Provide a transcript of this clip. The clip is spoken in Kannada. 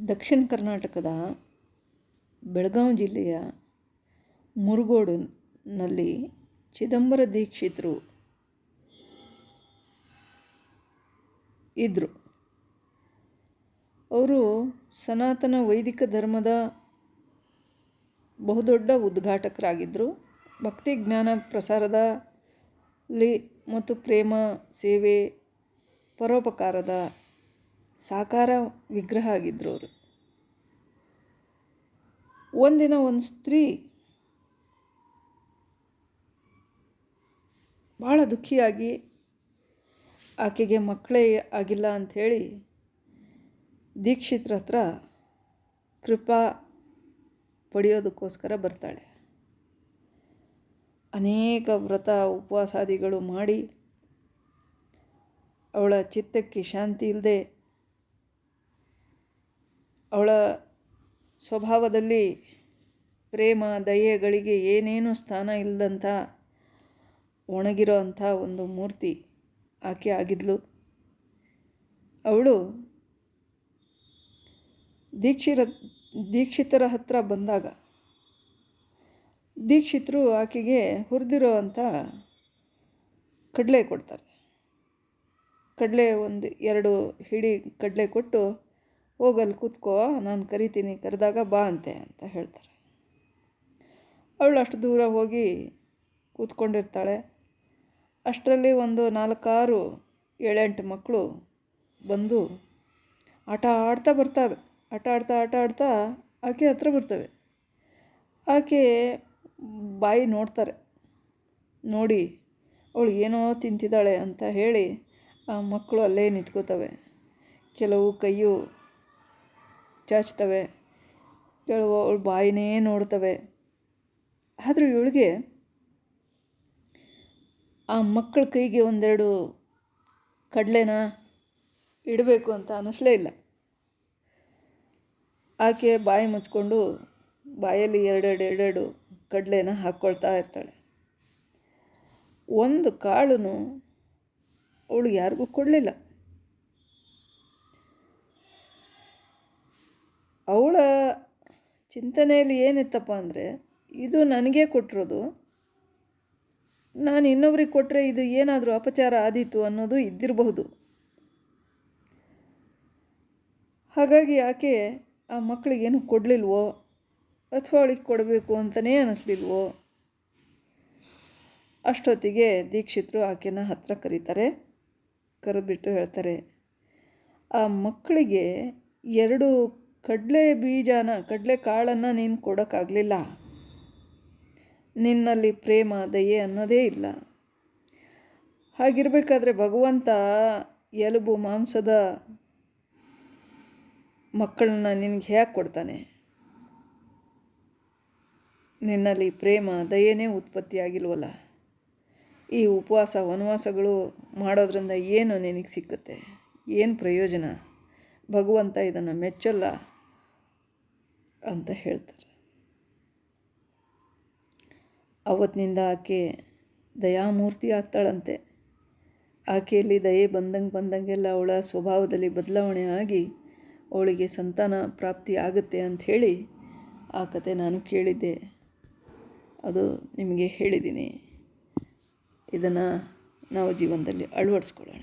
ದಕ್ಷಿಣ ಕರ್ನಾಟಕದ ಬೆಳಗಾವಿ ಜಿಲ್ಲೆಯ ಮುರುಗೋಡಿನಲ್ಲಿ ಚಿದಂಬರ ದೀಕ್ಷಿತರು ಇದ್ದರು ಅವರು ಸನಾತನ ವೈದಿಕ ಧರ್ಮದ ಬಹುದೊಡ್ಡ ಉದ್ಘಾಟಕರಾಗಿದ್ದರು ಭಕ್ತಿ ಜ್ಞಾನ ಪ್ರಸಾರದಲ್ಲಿ ಮತ್ತು ಪ್ರೇಮ, ಸೇವೆ, ಪರೋಪಕಾರದ ಸಾಕಾರ ವಿಗ್ರಹ ಆಗಿದ್ದರು ಅವರು. ಒಂದಿನ ಒಂದು ಸ್ತ್ರೀ ಭಾಳ ದುಃಖಿಯಾಗಿ ಆಕೆಗೆ ಮಕ್ಕಳೇ ಆಗಿಲ್ಲ ಅಂಥೇಳಿ ದೀಕ್ಷಿತ್ರ ಹತ್ರ ಕೃಪಾ ಪಡೆಯೋದಕ್ಕೋಸ್ಕರ ಬರ್ತಾಳೆ. ಅನೇಕ ವ್ರತ ಉಪವಾಸಾದಿಗಳು ಮಾಡಿ ಅವಳ ಚಿತ್ತಕ್ಕೆ ಶಾಂತಿ ಇಲ್ಲದೆ ಅವಳ ಸ್ವಭಾವದಲ್ಲಿ ಪ್ರೇಮ ದಯೆಗಳಿಗೆ ಏನೇನು ಸ್ಥಾನ ಇಲ್ಲದಂಥ, ಒಣಗಿರೋ ಅಂಥ ಒಂದು ಮೂರ್ತಿ ಆಕೆ ಆಗಿದ್ಲು. ಅವಳು ದೀಕ್ಷಿರ, ದೀಕ್ಷಿತರ ಹತ್ರ ಬಂದಾಗ, ದೀಕ್ಷಿತರು ಆಕೆಗೆ ಹುರಿದಿರೋ ಅಂಥ ಕಡಲೆ ಕೊಡ್ತಾರೆ. ಕಡಲೆ ಒಂದು ಎರಡು ಹಿಡಿ ಕಡಲೆ ಕೊಟ್ಟು ಹೋಗಲ್ಲಿ ಕೂತ್ಕೋ, ನಾನು ಕರಿತೀನಿ, ಕರೆದಾಗ ಬಾ ಅಂತೆ ಅಂತ ಹೇಳ್ತಾರೆ. ಅವಳು ಅಷ್ಟು ದೂರ ಹೋಗಿ ಕೂತ್ಕೊಂಡಿರ್ತಾಳೆ. ಅಷ್ಟರಲ್ಲಿ ಒಂದು ನಾಲ್ಕಾರು ಏಳೆಂಟು ಮಕ್ಕಳು ಬಂದು ಆಟ ಆಡ್ತಾ ಬರ್ತವೆ. ಆಟ ಆಡ್ತಾ ಆಟ ಆಡ್ತಾ ಆಕೆ ಹತ್ರ ಬರ್ತವೆ. ಆಕೆ ಬಾಯಿ ನೋಡ್ತಾರೆ. ನೋಡಿ, ಅವಳು ಏನೋ ತಿಂತಿದ್ದಾಳೆ ಅಂತ ಹೇಳಿ ಆ ಮಕ್ಕಳು ಅಲ್ಲೇ ನಿಂತ್ಕೋತವೆ. ಕೆಲವು ಕೈಯು ಚಾಚ್ತವೆ ಕೆಲವು ಅವಳು ಬಾಯಿನೇ ನೋಡ್ತವೆ. ಆದರೂ ಇವಳಿಗೆ ಆ ಮಕ್ಕಳ ಕೈಗೆ ಒಂದೆರಡು ಕಡಲೆನ ಇಡಬೇಕು ಅಂತ ಅನ್ನಿಸ್ಲೇ ಇಲ್ಲ. ಆಕೆ ಬಾಯಿ ಮುಚ್ಕೊಂಡು ಬಾಯಲ್ಲಿ ಎರಡೆರಡು ಎರಡೆರಡು ಕಡಲೆನ ಹಾಕ್ಕೊಳ್ತಾ ಇರ್ತಾಳೆ. ಒಂದು ಕಾಳು ಅವಳು ಯಾರಿಗೂ ಕೊಡಲಿಲ್ಲ. ಅವಳ ಚಿಂತನೆಯಲ್ಲಿ ಏನಿತ್ತಪ್ಪ ಅಂದರೆ, ಇದು ನನಗೆ ಕೊಟ್ಟಿರೋದು, ನಾನು ಇನ್ನೊಬ್ರಿಗೆ ಕೊಟ್ಟರೆ ಇದು ಏನಾದರೂ ಅಪಚಾರ ಆದೀತು ಅನ್ನೋದು ಇದ್ದಿರಬಹುದು. ಹಾಗಾಗಿ ಆಕೆ ಆ ಮಕ್ಕಳಿಗೇನು ಕೊಡಲಿಲ್ವೋ, ಅಥವಾ ಅವಳಿಗೆ ಕೊಡಬೇಕು ಅಂತಲೇ ಅನ್ನಿಸ್ಲಿಲ್ವೋ ಅಷ್ಟೊತ್ತಿಗೆ ದೀಕ್ಷಿತರು ಆಕೆನ ಹತ್ರ ಕರೀತಾರೆ, ಕರೆದ್ಬಿಟ್ಟು ಹೇಳ್ತಾರೆ, ಆ ಮಕ್ಕಳಿಗೆ ಎರಡು ಕಡಲೆ ಬೀಜನ, ಕಡಲೆ ಕಾಳನ್ನು ನೀನು ಕೊಡೋಕ್ಕಾಗಲಿಲ್ಲ. ನಿನ್ನಲ್ಲಿ ಪ್ರೇಮ, ದಯೆ ಅನ್ನೋದೇ ಇಲ್ಲ. ಹಾಗಿರಬೇಕಾದ್ರೆ ಭಗವಂತ ಎಲುಬು ಮಾಂಸದ ಮಕ್ಕಳನ್ನ ನಿನಗೆ ಹೇಗೆ ಕೊಡ್ತಾನೆ? ನಿನ್ನಲ್ಲಿ ಪ್ರೇಮ, ದಯೆನೇ ಉತ್ಪತ್ತಿಯಾಗಿಲ್ವಲ್ಲ ಈ ಉಪವಾಸ, ವನವಾಸಗಳು ಮಾಡೋದ್ರಿಂದ ಏನು ನಿನಗೆ ಸಿಕ್ಕುತ್ತೆ? ಏನು ಪ್ರಯೋಜನ? ಭಗವಂತ ಇದನ್ನು ಮೆಚ್ಚಲ್ಲ. ಅಂತ ಹೇಳ್ತಾರೆ. ಅವತ್ತಿನಿಂದ ಆಕೆ ದಯಾಮೂರ್ತಿ ಆಗ್ತಾಳಂತೆ. ಆಕೆಯಲ್ಲಿ ದಯೆ ಬಂದಂಗೆ ಬಂದಂಗೆಲ್ಲ ಅವಳ ಸ್ವಭಾವದಲ್ಲಿ ಬದಲಾವಣೆ ಆಗಿ ಅವಳಿಗೆ ಸಂತಾನ ಪ್ರಾಪ್ತಿ ಆಗುತ್ತೆ ಅಂಥೇಳಿ ಆ ಕತೆ ನಾನು ಕೇಳಿದ್ದೆ. ಅದು ನಿಮಗೆ ಹೇಳಿದ್ದೀನಿ. ಇದನ್ನು ನಾವು ಜೀವನದಲ್ಲಿ ಅಳವಡಿಸ್ಕೊಳ್ಳೋಣ.